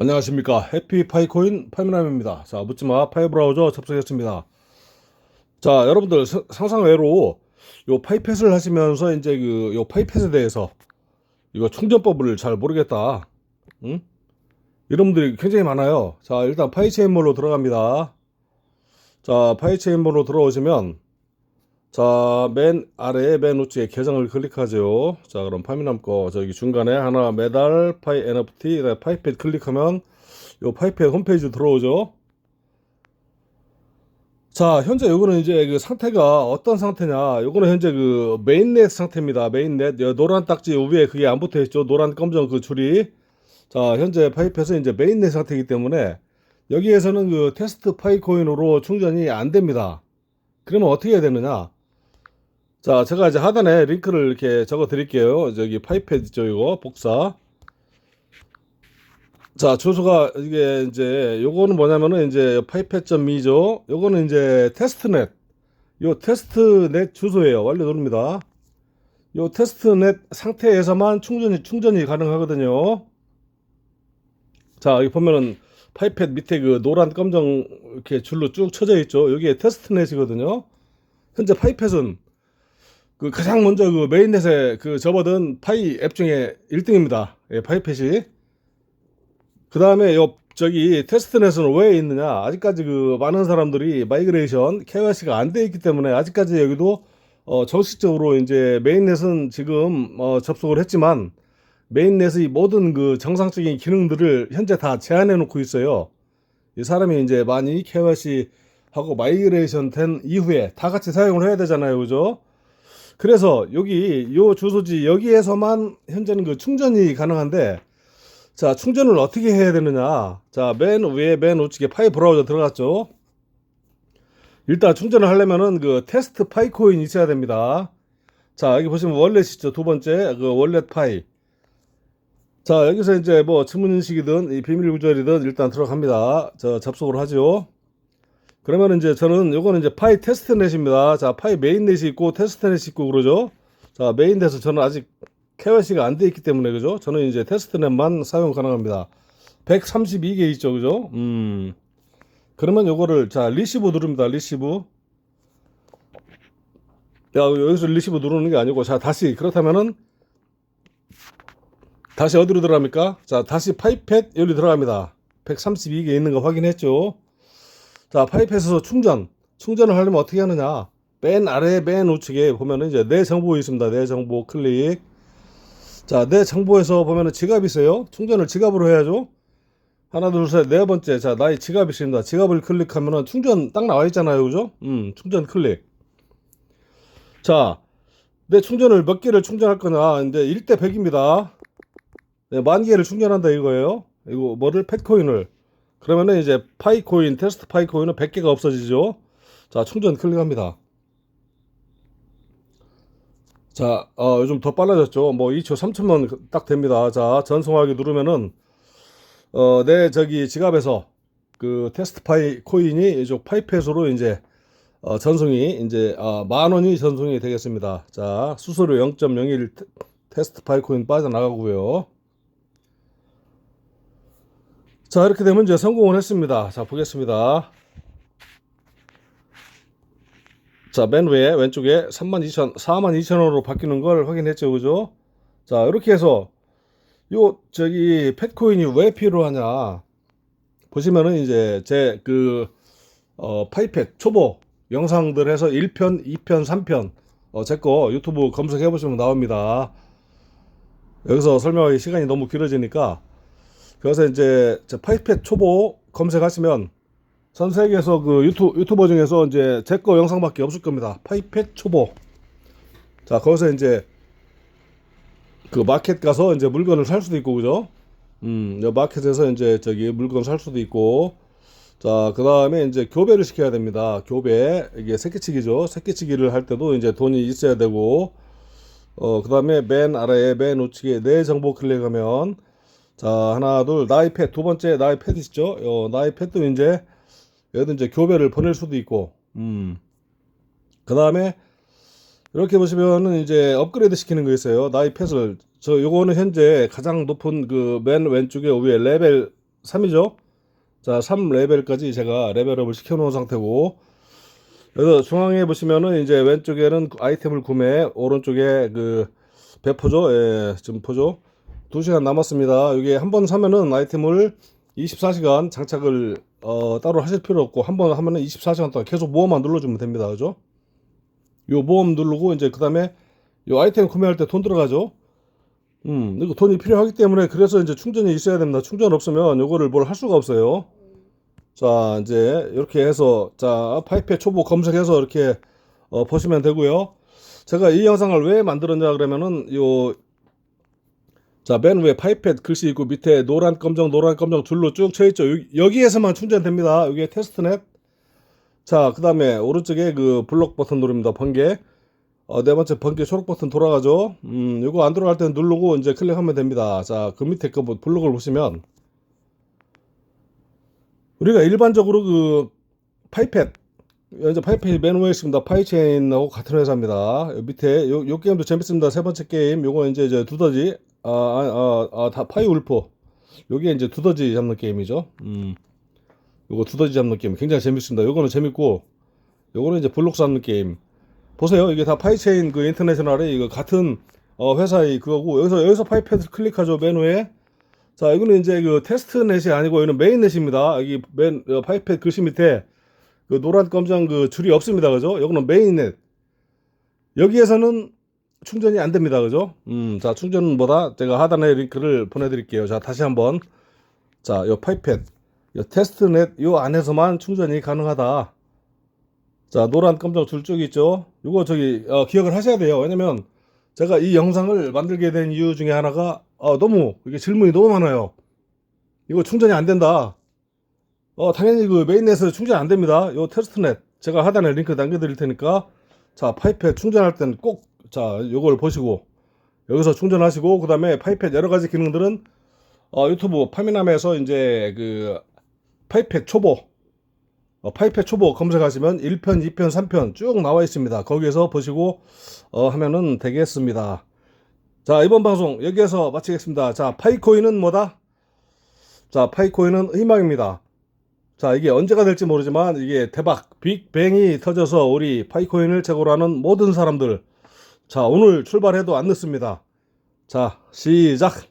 안녕하십니까. 해피 파이코인 파이미남입니다. 자 묻지마 파이브라우저 접속했습니다. 자 여러분들 사- 상상외로 요 파이펫을 하시면서 이제 그 요 파이펫에 대해서 이거 충전법을 잘 모르겠다. 응? 이런 분들이 굉장히 많아요. 자 일단 파이체인몰로 들어갑니다. 자 파이체인몰로 들어오시면 자 맨 아래에 맨 우측에 계정을 클릭하죠 자 그럼 파미남 거 저기 중간에 하나 메달 파이 NFT 파이펫 클릭하면 요 파이펫 홈페이지 들어오죠. 자 현재 요거는 이제 그 상태가 어떤 상태냐? 요거는 현재 그 메인넷 상태입니다. 메인넷. 요 노란 딱지 위에 그게 안 붙어 있죠. 노란 검정 그 줄이. 자 현재 파이펫은 이제 메인넷 상태이기 때문에 여기에서는 그 테스트 파이코인으로 충전이 안 됩니다. 그러면 어떻게 해야 되느냐 자, 제가 이제 하단에 링크를 이렇게 적어 드릴게요. 저기 파이패드 이거 복사. 자, 주소가 이게 이제 요거는 뭐냐면은 이제 파이패드.me죠. 요거는 이제 테스트넷. 요 테스트넷 주소예요. 완료 누릅니다. 요 테스트넷 상태에서만 충전이 충전이 가능하거든요. 자, 여기 보면은 파이패드 밑에 그 노란 검정 이렇게 줄로 쭉 쳐져 있죠. 여기에 테스트넷이거든요. 현재 파이패드는 그 가장 먼저 그 메인넷에 그 접어든 파이 앱 중에 1등입니다. 예, 파이펫이. 그 다음에 요 저기 테스트넷은 왜 있느냐? 아직까지 그 많은 사람들이 마이그레이션 KYC가 안 돼 있기 때문에 아직까지 여기도 어 정식적으로 이제 메인넷은 지금 어 접속을 했지만 메인넷의 모든 그 정상적인 기능들을 현재 다 제한해 놓고 있어요. 이 사람이 이제 많이 KYC 하고 마이그레이션 된 이후에 다 같이 사용을 해야 되잖아요. 그죠? 그래서 여기 요 주소지 여기에서만 현재는 그 충전이 가능한데 자 충전을 어떻게 해야 되느냐. 자 맨 위에 맨 우측에 파이 브라우저 들어갔죠? 일단 충전을 하려면은 그 테스트 파이 코인 있어야 됩니다. 자 여기 보시면 월렛 있죠? 두 번째 그 월렛 파이. 자 여기서 이제 뭐 주문 인식이든 이 비밀 구절이든 일단 들어갑니다. 저 접속을 하죠 그러면 이제 저는 요거는 이제 파이 테스트넷입니다. 자, 파이 메인넷이 있고 테스트넷이 있고 그러죠. 자, 메인넷은 저는 아직 KYC가 안 돼 있기 때문에 그죠. 저는 이제 테스트넷만 사용 가능합니다. 132개 있죠, 그죠? 음. 그러면 요거를 자 리시브 누릅니다. 리시브. 야, 여기서 리시브 누르는 게 아니고 자 다시 그렇다면은 다시 어디로 들어갑니까? 자, 다시 파이펫 여기 들어갑니다. 132개 있는 거 확인했죠. 자, 파이프에서 충전. 충전을 하려면 어떻게 하느냐? 맨 아래 맨 우측에 보면은 이제 내 정보 있습니다. 내 정보 클릭. 자, 내 정보에서 보면은 지갑이 있어요. 충전을 지갑으로 해야죠. 하나, 둘, 셋, 네 번째. 자, 나의 지갑이 있습니다. 지갑을 클릭하면은 충전 딱 나와 있잖아요. 그죠? 음, 충전 클릭. 자, 내 충전을 몇 개를 충전할 거냐? 이제 1대 100입니다. 네, 만 개를 충전한다 이거예요. 이거 뭐를 펫코인을. 그러면은 이제 파이코인 테스트 파이코인은 100개가 없어지죠. 자 충전 클릭합니다. 자 어, 요즘 더 빨라졌죠. 뭐 2초 3초만 딱 됩니다. 자 전송하기 누르면은 어, 내 저기 지갑에서 그 테스트 파이 코인이 이쪽 파이펫으로 이제 어, 전송이 이제 어, 만 원이 전송이 되겠습니다. 자 수수료 0.01 테- 테스트 파이 코인 빠져나가고요. 자, 이렇게 되면 이제 성공을 했습니다. 자, 보겠습니다. 자, 맨 위에 왼쪽에 32,000, 42,000원으로 바뀌는 걸 확인했죠. 그죠? 자, 이렇게 해서 요 저기 펫코인이 왜 필요하냐? 보시면은 이제 제그 어, 파이펫 초보 영상들 해서 1편, 2편, 3편 어, 제 거 유튜브 검색해 보시면 나옵니다. 여기서 설명하기 시간이 너무 길어지니까 그래서 이제 저 파이펫 초보 검색하시면 전 세계에서 그 유튜, 유튜버 중에서 이제 제 거 영상밖에 없을 겁니다. 파이펫 초보. 자, 거기서 이제 그 마켓 가서 이제 물건을 살 수도 있고, 그죠? 음, 여 마켓에서 이제 저기 물건 살 수도 있고, 자, 그 다음에 이제 교배를 시켜야 됩니다. 교배. 이게 새끼치기죠. 새끼치기를 할 때도 이제 돈이 있어야 되고, 어, 그 다음에 맨 아래에 맨 우측에 내 정보 클릭하면, 자, 하나, 둘, 나이 팻. 두 번째 나이 팻 있죠? 어, 나이 팻도 이제, 여기도 이제 교배를 보낼 수도 있고, 음. 그 다음에, 이렇게 보시면은 이제 업그레이드 시키는 거 있어요. 나이 팻을. 저, 요거는 현재 가장 높은 그 맨 왼쪽에 위에 레벨 3이죠. 자, 3레벨까지 제가 레벨업을 시켜 놓은 상태고 그래서 중앙에 보시면은 이제 왼쪽에는 아이템을 구매, 오른쪽에 그 배포죠. 예, 점포죠. 2시간 남았습니다. 이게 한 번 사면은 아이템을 24시간 장착을 어, 따로 하실 필요 없고 한 번 하면은 24시간 동안 계속 모험만 눌러주면 됩니다. 그죠? 요 모험 누르고 이제 그 다음에 요 아이템 구매할 때 돈 들어가죠. 음, 이거 돈이 필요하기 때문에 그래서 이제 충전이 있어야 됩니다. 충전 없으면 요거를 뭘 할 수가 없어요. 자, 이제 이렇게 해서 자, 파이페 초보 검색해서 이렇게 어, 보시면 되고요. 제가 이 영상을 왜 만들었냐 그러면은 요 자, 맨 위에 파이펫 글씨 있고 밑에 노란 검정 노란 검정 줄로 쭉 쳐 있죠. 여기, 여기 에서만 충전됩니다. 여기에 테스트넷. 자, 그다음에 오른쪽에 그 블록 버튼 누릅니다. 번개. 어, 네 번째 번개 초록 버튼 돌아가죠. 음, 요거 안 돌아갈 때는 누르고 이제 클릭하면 됩니다. 자, 그 밑에 그 뭐- 블록을 보시면 우리가 일반적으로 그 파이펫 이제 파이펫이 맨 위에 있습니다. 파이체인하고 같은 회사입니다. 요 밑에 요, 요 게임도 재밌습니다. 세 번째 게임 요거 이제 이제 두더지 아, 아, 아, 아, 다 파이 울포 요게 이제 두더지 잡는 게임이죠. 음. 요거 두더지 잡는 게임 굉장히 재밌습니다. 요거는 재밌고 요거는 이제 블록 잡는 게임. 보세요. 이게 다 파이체인 그 인터내셔널의 이거 같은 어, 회사의 그거고 여기서 여기서 파이패드 클릭하죠 맨 위에. 자 이거는 이제 그 테스트 넷이 아니고 이거는 메인 넷입니다. 여기 맨 어, 파이패드 글씨 밑에 그 노란 검정 그 줄이 없습니다. 그죠? 이거는 메인 넷. 여기에서는 충전이 안 됩니다. 그죠? 음, 자 충전보다 제가 하단에 링크를 보내드릴게요. 자 다시 한번 자 요 파이패드 요 테스트넷 요 안에서만 충전이 가능하다. 자 노란 검정 줄쭉 있죠. 요거 저기 어, 기억을 하셔야 돼요. 왜냐면 제가 이 영상을 만들게 된 이유 중에 하나가 어, 너무 이게 질문이 너무 많아요. 이거 충전이 안 된다. 어 당연히 그 메인넷에서 충전 안 됩니다. 요 테스트넷 제가 하단에 링크 남겨드릴 테니까 자 파이펫 충전할 때는 꼭 자 요걸 보시고 여기서 충전하시고 그 다음에 파이펫 여러 가지 기능들은 어, 유튜브 파미남에서 이제 그 파이펫 초보 어, 파이펫 초보 검색하시면 1편, 2편, 3편 쭉 나와 있습니다. 거기에서 보시고 어, 하면은 되겠습니다. 자, 이번 방송 여기에서 마치겠습니다. 자, 파이코인은 뭐다? 자, 파이코인은 희망입니다. 자, 이게 언제가 될지 모르지만 이게 대박 빅뱅이 터져서 우리 파이코인을 최고로 하는 모든 사람들 자, 오늘 출발해도 안 늦습니다. 자, 시작!